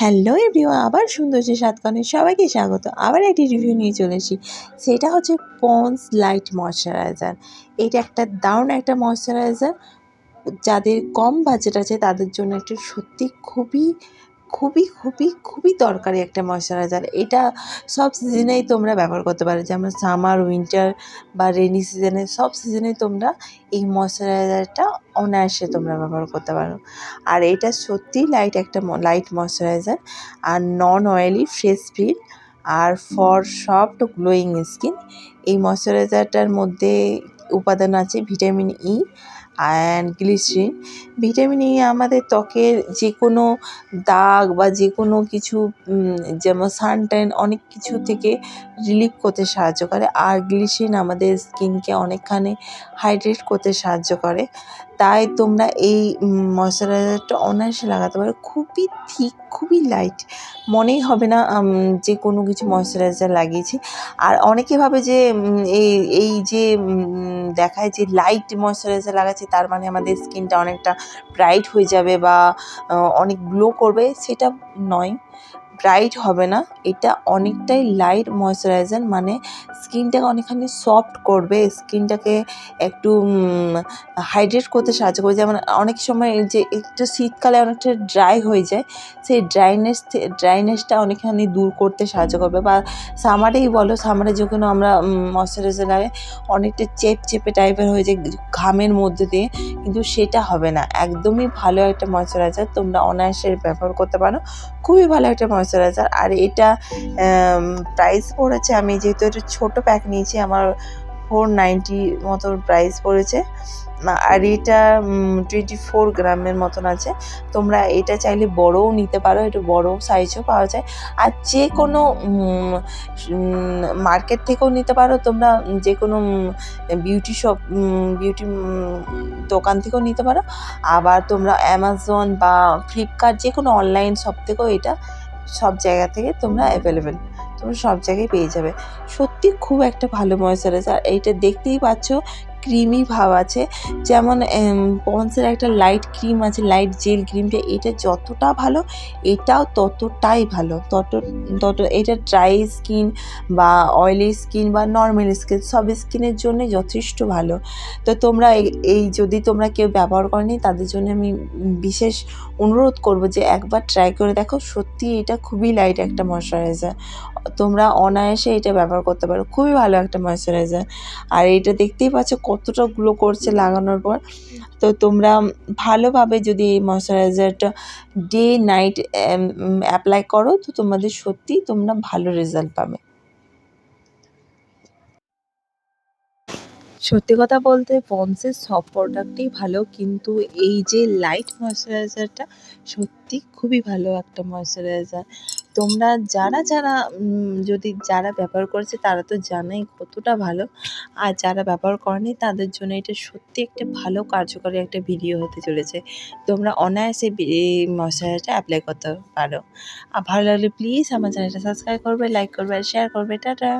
Hello everyone, আবার সুন্দর যে সাতকানের সবাইকে স্বাগত। আবার একটি রিভিউ নিয়ে চলে চলেছি সেটা হচ্ছে পন্স লাইট ময়শ্চারাইজার এটা একটা দারুণ একটা ময়শ্চারাইজার যাদের কম বাজেট আছে তাদের জন্য একটা সত্যি খুবই খুবই খুবই খুবই দরকারি একটা ময়শ্চারাইজার এটা সব সিজনেই তোমরা ব্যবহার করতে পারো। যেমন সামার উইন্টার বা রেনি সিজনে সব সিজনেই তোমরা এই ময়শ্চারাইজারটা অনায়াসে তোমরা ব্যবহার করতে পারো। আর এটা সত্যিই লাইট একটা লাইট ময়শ্চারাইজার আর নন অয়েলি ফ্রেশ ফিল আর ফর সফট গ্লোয়িং স্কিন এই ময়শ্চারাইজারটার মধ্যে উপাদান আছে vitamin E and glycerin vitamin E আমাদের ত্বকের যে কোনো দাগ বা যে কোনো কিছু যেমন সানটাইন অনেক কিছু থেকে রিলিফ করতে সাহায্য করে। আর গ্লিসরিন আমাদের স্কিনকে অনেকখানি হাইড্রেট করতে সাহায্য করে। তাই তোমরা এই ময়শ্চারাইজারটা অনায়াসে লাগাতে পারো। খুবই থিক খুবই লাইট মনেই হবে না যে কোনো কিছু ময়শ্চারাইজার লাগিয়েছি। আর অনেকে ভাবে যে এই এই যে দেখায় যে লাইট ময়শ্চারাইজার লাগাচ্ছি, তার মানে আমাদের স্কিনটা অনেকটা ব্রাইট হয়ে যাবে বা অনেক গ্লো করবে, সেটা নয়। ব্রাইট হবে না। এটা অনেকটাই লাইট ময়শ্চারাইজার মানে স্কিনটাকে অনেকখানি সফট করবে। স্কিনটাকে একটু হাইড্রেট করতে সাহায্য করবে। যেমন অনেক সময় যে একটু শীতকালে অনেকটা ড্রাই হয়ে যায়, সেই ড্রাইনেস ড্রাইনেসটা অনেকখানি দূর করতে সাহায্য করবে। বা সামারেই বলো সামারে যখন আমরা ময়শ্চারাইজার লাগে অনেকটা চেপ চেপে টাইপের হয়ে যায় ঘামের মধ্যে দিয়ে, কিন্তু সেটা হবে না। একদমই ভালো একটা ময়শ্চারাইজার তোমরা অনায়াসে ব্যবহার করতে পারো। খুবই ভালো একটা ময়শ্চারাইজার আর এটা প্রাইস পড়েছে, আমি যেহেতু এটা ছোটো প্যাক নিয়েছি, আমার ফোর নাইনটি মতো প্রাইস পড়েছে। আর এটা টোয়েন্টি ফোর গ্রামের মতন আছে। তোমরা এটা চাইলে বড়ও নিতে পারো একটু বড় সাইজও পাওয়া যায়। আর যে কোনো মার্কেট থেকেও নিতে পারো। তোমরা যে কোনো বিউটি শপ বিউটি দোকান থেকেও নিতে পারো। আবার তোমরা অ্যামাজন বা ফ্লিপকার্ট যে কোনো অনলাইন শপ থেকেও এটা সব জায়গা থেকে তোমরা অ্যাভেলেবেল তোমরা সব জায়গায় পেয়ে যাবে। সত্যি খুব একটা ভালো ময়েশ্চারাইজার এইটা দেখতেই পাচ্ছ ক্রিমি ভাব আছে। যেমন পন্সের একটা লাইট ক্রিম আছে লাইট জেল ক্রিমটা এটা যতটা ভালো, এটাও ততটাই ভালো। তত তত, এটা ড্রাই স্কিন বা অয়েলি স্কিন বা নর্মাল স্কিন সব স্কিনের জন্যে যথেষ্ট ভালো। তো তোমরা এই যদি তোমরা কেউ ব্যবহার করনি, তাদের জন্য আমি বিশেষ অনুরোধ করব যে একবার ট্রাই করে দেখো, সত্যি এটা খুবই লাইট একটা ময়শ্চারাইজার তোমরা অনায়াসে এটা ব্যবহার করতে পারো, খুবই ভালো একটা ময়শ্চারাইজার আর এটা দেখতেই পাচ্ছ কতটা গ্লো করছে লাগানোর পর। তো তোমরা ভালোভাবে যদি এই ময়শ্চারাইজারটা ডে নাইট অ্যাপ্লাই করো, তো তোমাদের সত্যি তোমরা ভালো রেজাল্ট পাবে। সত্যি কথা বলতে পন্সের সব প্রোডাক্টই ভালো, কিন্তু এই যে লাইট ময়শ্চারাইজারটা সত্যি খুবই ভালো একটা ময়শ্চারাইজার তোমরা যারা যারা যদি যারা ব্যবহার করেছে তারা তো জানাই কতটা ভালো। আর যারা ব্যবহার করেনি তাদের জন্য এটা সত্যি একটা ভালো কার্যকরী একটা ভিডিও হতে চলেছে। তোমরা অনায়াসে ময়শ্চারাইজারটা অ্যাপ্লাই করতে পারো। আর ভালো লাগলে প্লিজ আমার চ্যানেলটা সাবস্ক্রাইব করবে লাইক করবে শেয়ার করবে, টাটা।